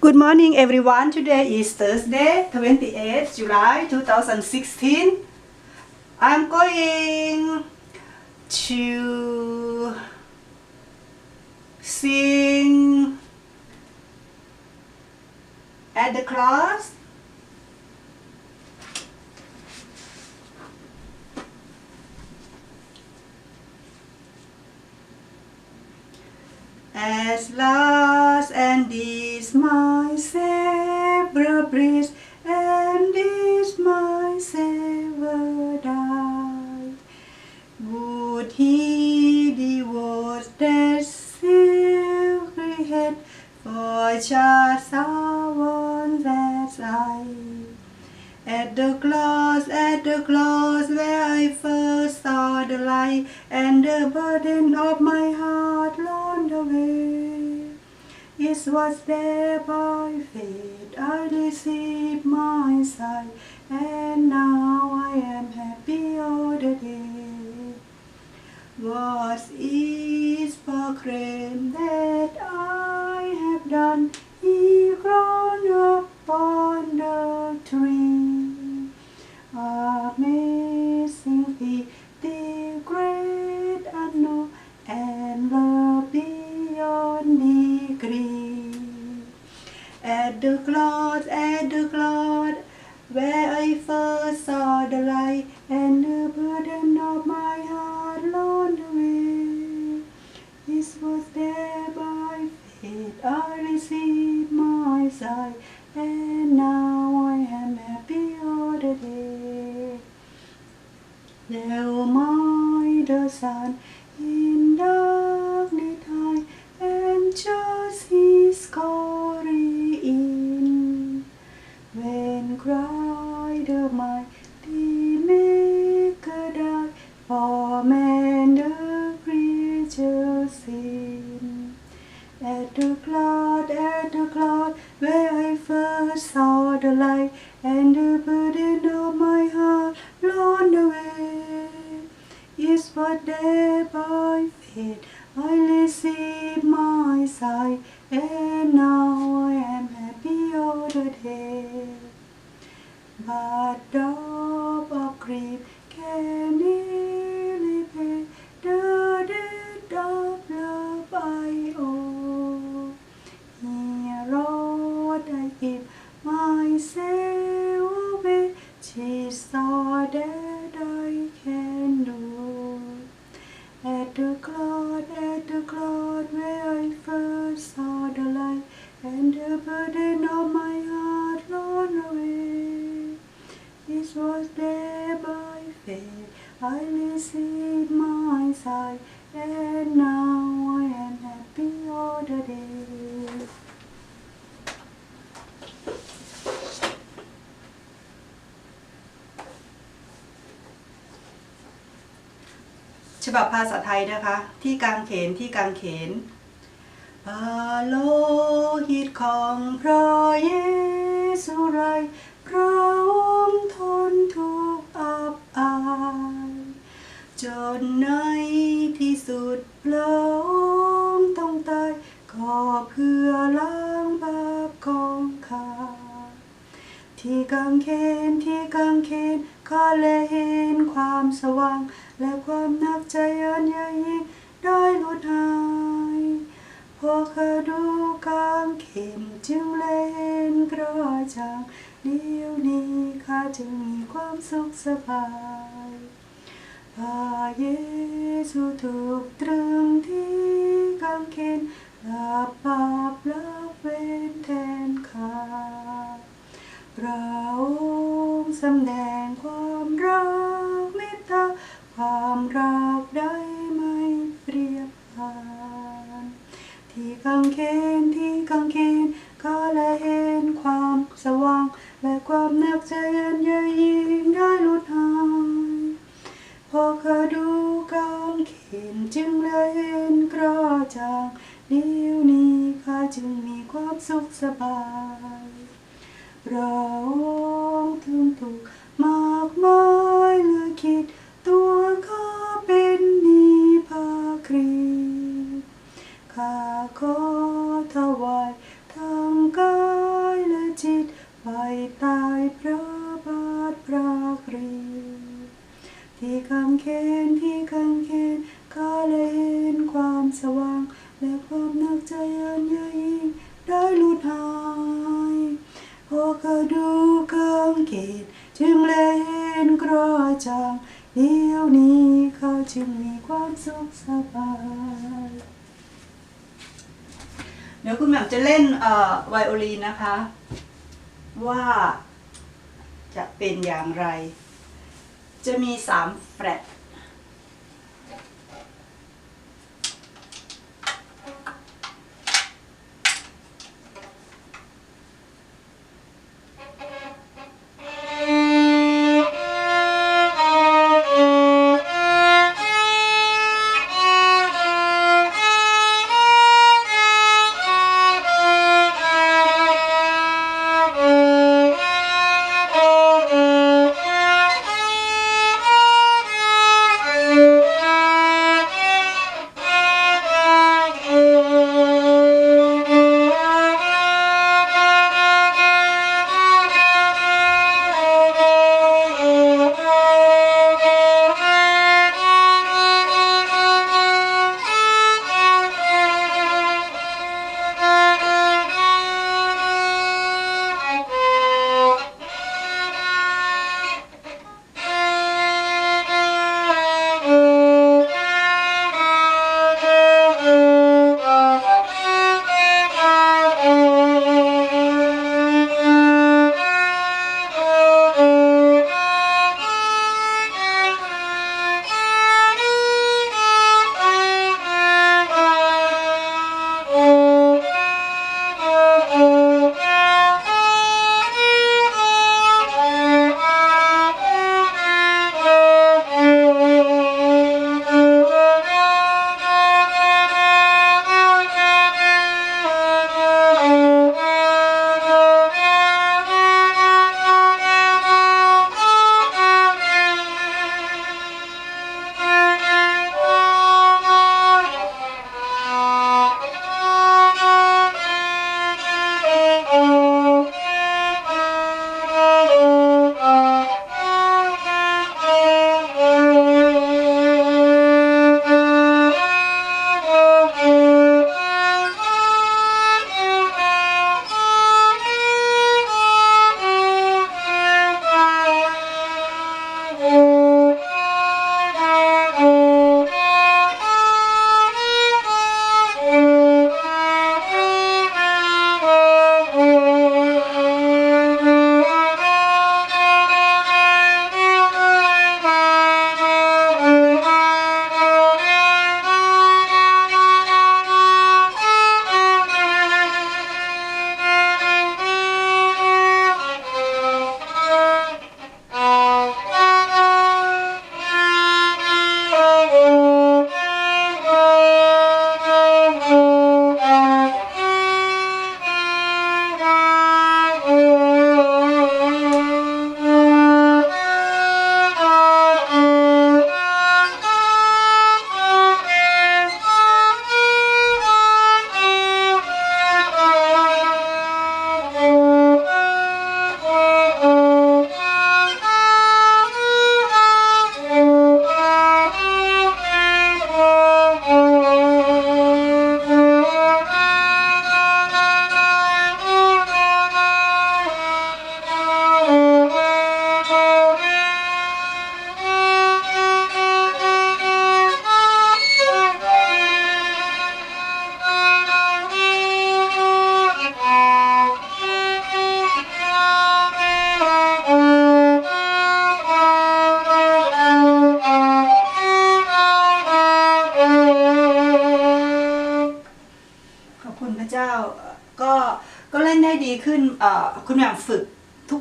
Good morning, everyone. Today is Thursday, 28th July 2016. I'm going to sing at the class. As last and this my Savior breathes, and this my Savior died. Would he devote that silvery head for just a one as I? At the close, at the close where I first saw the light and the burden of my heart rolled away. It was there by faith I received my sight, and now I am happy all the day. What is for crime that where I first saw the light, and the burden of my heart rolled away. This was there by faith I received my sight, and now I am happy all the day. Now my the sun in dark night and just his glory in. When cried and the burden of my heart blown away. Is what there by faith I received my sight, and now I am happy all the day. But of grief This was there by faith I received my sight, and now I am happy all the day. ฉบับภาษาไทยนะคะ ที่กางเขนที่กางเขนพาโลหิตของพระเยซูไร พระองค์ทนทุกอับอายจนในที่สุดพระองต้องตายขอเพื่อล้างบาปของข้าที่กางเขนที่กางเขนข้าและเห็นความสว่าง และความนักใจอันยิ่งได้ลดหายพอข้าดูกางเขนจึงและเห็นกระจ่าง เดี๋ยวนี้ข้าจึงมีความสุขสบายพระเยซูถูกตรึงที่กางเขนรับาป ความสุขสบาย เรา เดี๋ยวนี้เขาจึงมีความสุขสบายเดี๋ยวคุณแหม่มจะเล่นไวโอลินนะคะ ว่าจะเป็นอย่างไร จะมีสามแฟลต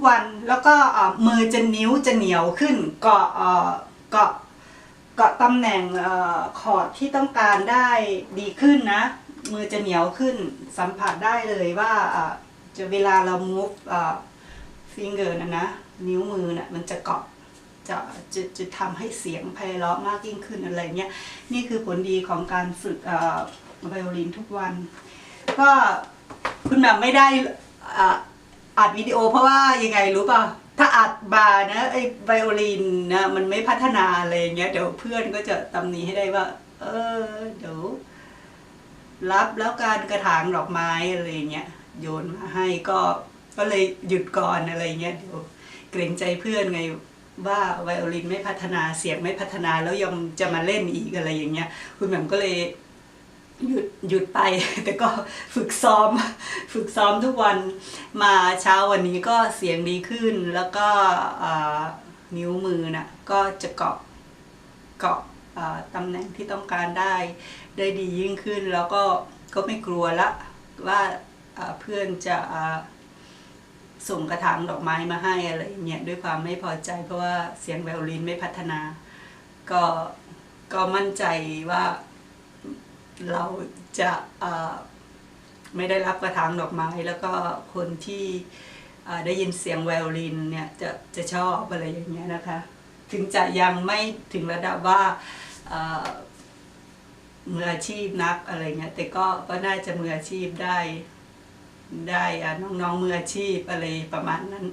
วันแล้วก็มือจะนิ้วจะเหนียวขึ้นเกาะเกาะเกาะตำแหน่งเอ่อคอร์ดที่ต้องการได้ดีขึ้นนะ มือจะเหนียวขึ้นสัมผัสได้เลยว่าจะเวลาเรา move finger นะนะนิ้วมือนะ่ะมันจะเกาะจะจะจะทำให้เสียงไพเราะมากยิ่งขึ้นอะไรเงี้ยนี่คือผลดีของการฝึกไวโอลินทุกวัน ก็คุณแหม่มไม่ได้ อัดวิดีโอเพราะว่ายังไงรู้ป่ะ ถ้าอัดบานะไอไวโอลินนะมันไม่พัฒนาอะไรเงี้ยเดี๋ยวเพื่อนก็จะตำหนิให้ได้ว่า เออเดี๋ยวรับแล้วการกระถางดอกไม้อะไรเงี้ยโยนมาให้ก็ก็เลยหยุดก่อนอะไรเงี้ยเดี๋ยวเกรงใจเพื่อนไงว่าไวโอลินไม่พัฒนาเสียงไม่พัฒนาแล้วยังจะมาเล่นอีกอะไรอย่างเงี้ย คุณแหม่มก็เลย หยุดหยุดไป แต่ก็ฝึกซ้อม ฝึกซ้อมทุกวันมาเช้าวันนี้ก็เสียงดีขึ้น แล้วก็นิ้วมือน่ะก็จะเกาะเกาะตำแหน่งที่ต้องการได้ได้ดียิ่งขึ้น แล้วก็ก็ไม่กลัวละว่าเพื่อนจะส่งกระถางดอกไม้มาให้อะไรเงี้ยด้วยความไม่พอใจเพราะว่าเสียงไวโอลินไม่พัฒนา ก็ก็มั่นใจว่า เราจะไม่ได้รับกระถางดอกไม้ แล้วก็คนที่ได้ยินเสียงไวโอลินเนี่ยจะจะชอบอะไรอย่างเงี้ยนะคะ ถึงจะยังไม่ถึงระดับว่ามืออาชีพนักอะไรเงี้ยแต่ก็ก็น่าจะมืออาชีพได้ได้น้องๆมืออาชีพอะไรประมาณนั้น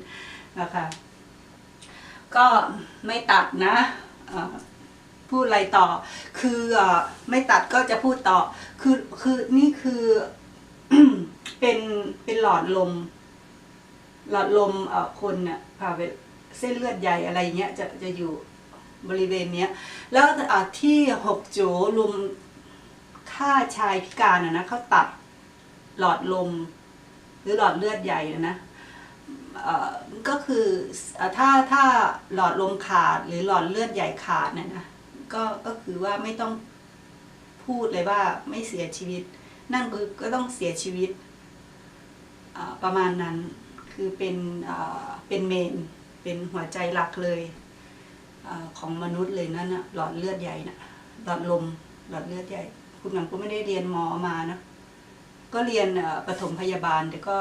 นะคะ ก็ไม่ตัดนะเอ่อ พูดอะไรต่อ คืออ่อไม่ตัดก็จะพูดต่อ คือคือนี่คือเป็นเป็นหลอดลม หลอดลมอ่อคนเนี่ยผ่าไปเส้นเลือดใหญ่อะไรเงี้ยจะจะอยู่บริเวณเนี้ย แล้วที่หกโจลุมค่าชายพิการอะนะเขาตัดหลอดลม หรือหลอดเลือดใหญ่นะนะก็คือเอ่อถ้าถ้าหลอดลมขาดหรือหลอดเลือดใหญ่ขาดเนี่ยนะ ก็ก็คือว่าไม่ต้องพูดเลยว่าไม่เสียชีวิต นั่นคือก็ต้องเสียชีวิตประมาณนั้นคือเป็นเป็นเมนเป็นหัวใจหลักเลยอของมนุษย์เลยนั่นนะหลอดเลือดใหญ่นะหลอดลมหลอดเลือดใหญ่ คุณหลังก็ไม่ได้เรียนหมอมานะก็เรียนปฐมพยาบาลแต่ก็